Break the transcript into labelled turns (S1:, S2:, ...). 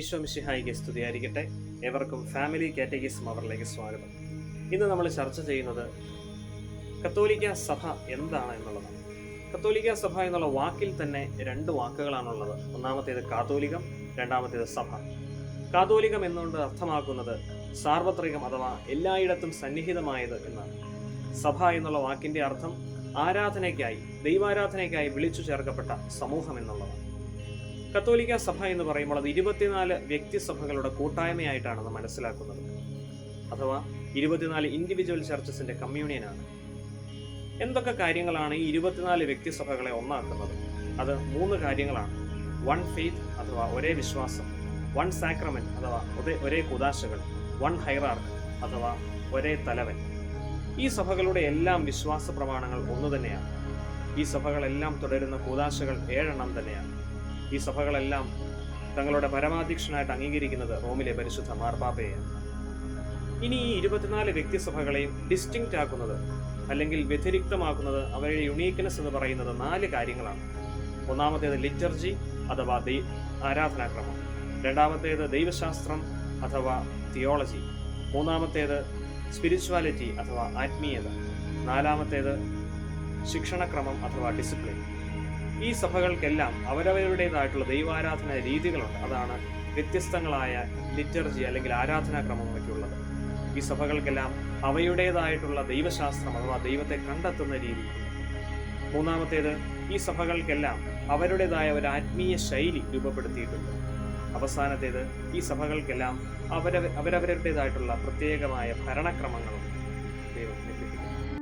S1: ഈശോ മിശിഹായിക്ക് സ്തുതിയായിരിക്കട്ടെ എവർക്കും family catechism അവറിലേക്ക് സ്വാഗതം. ഇന്ന് നമ്മൾ ചർച്ച ചെയ്യുന്നത് കത്തോലിക്ക സഭ എന്താണ് എന്നുള്ളതാണ്. കത്തോലിക്ക സഭ എന്നുള്ള വാക്കിൽ തന്നെ രണ്ട് വാക്കുകളാണുള്ളത്. ഒന്നാമത്തേത് കാതോലികം രണ്ടാമത്തേത് സഭ. കാതോലികം എന്നുകൊണ്ട് അർത്ഥമാക്കുന്നത് സാർവത്രികം അഥവാ എല്ലായിടത്തും സന്നിഹിതമായത് എന്നാണ്. സഭ എന്നുള്ള വാക്കിന്റെ അർത്ഥം ആരാധനയ്ക്കായി ദൈവാരാധനയ്ക്കായി വിളിച്ചു ചേർക്കപ്പെട്ട സമൂഹം എന്നുള്ളതാണ്. കത്തോലിക്ക സഭ എന്ന് പറയുമ്പോൾ അത് ഇരുപത്തിനാല് വ്യക്തിസഭകളുടെ കൂട്ടായ്മയായിട്ടാണ് അത് മനസ്സിലാക്കുന്നത്. അഥവാ ഇരുപത്തിനാല് ഇൻഡിവിജ്വൽ ചർച്ചസിന്റെ കമ്മ്യൂണിയനാണ് എന്തൊക്കെ കാര്യങ്ങളാണ് ഈ ഇരുപത്തിനാല് വ്യക്തിസഭകളെ ഒന്നാക്കുന്നത്? അത് മൂന്ന് കാര്യങ്ങളാണ്. വൺ ഫെയ്ത്ത് അഥവാ ഒരേ വിശ്വാസം വൺ സാക്രമെന്റ് അഥവാ ഒരേ ഒരേ കുദാശകൾ വൺ ഹൈറാർക്ക് അഥവാ ഒരേ തലവൻ. ഈ സഭകളുടെ എല്ലാം വിശ്വാസ പ്രമാണങ്ങൾ ഒന്നു തന്നെയാണ്. ഈ സഭകളെല്ലാം തുടരുന്ന കൂതാശകൾ ഏഴെണ്ണം തന്നെയാണ്. ഈ സഭകളെല്ലാം തങ്ങളുടെ പരമാധ്യക്ഷനായിട്ട് അംഗീകരിക്കുന്നത് റോമിലെ പരിശുദ്ധ മാർപ്പാപ്പയെയാണ് ഇനി ഈ ഇരുപത്തിനാല് വ്യക്തിസഭകളെയും ഡിസ്റ്റിങ്ക്റ്റ് ആക്കുന്നത് അല്ലെങ്കിൽ വ്യതിരിക്തമാക്കുന്നത് അവരുടെ യുണീക്ക്നെസ് എന്ന് പറയുന്നത് നാല് കാര്യങ്ങളാണ്. ഒന്നാമത്തേത് ലിറ്റർജി അഥവാ ആരാധനാക്രമം. രണ്ടാമത്തേത് ദൈവശാസ്ത്രം അഥവാ തിയോളജി മൂന്നാമത്തേത് സ്പിരിച്വാലിറ്റി അഥവാ ആത്മീയത. നാലാമത്തേത് ശിക്ഷണക്രമം അഥവാ ഡിസിപ്ലിൻ ഈ സഭകൾക്കെല്ലാം അവരവരുടേതായിട്ടുള്ള ദൈവാരാധന രീതികളുണ്ട്. അതാണ് വ്യത്യസ്തങ്ങളായ ലിറ്റർജി അല്ലെങ്കിൽ ആരാധനാക്രമമൊക്കെ ഉള്ളത് ഈ സഭകൾക്കെല്ലാം അവയുടേതായിട്ടുള്ള ദൈവശാസ്ത്രം അഥവാ ദൈവത്തെ കണ്ടെത്തുന്ന രീതി മൂന്നാമത്തേത് ഈ സഭകൾക്കെല്ലാം അവരുടേതായ ഒരു ആത്മീയ ശൈലി രൂപപ്പെടുത്തിയിട്ടുണ്ട്. അവസാനത്തേത് ഈ സഭകൾക്കെല്ലാം അവരവ അവരവരുടേതായിട്ടുള്ള പ്രത്യേകമായ ഭരണക്രമങ്ങളുണ്ട് ദൈവം അനുഗ്രഹിക്കട്ടെ.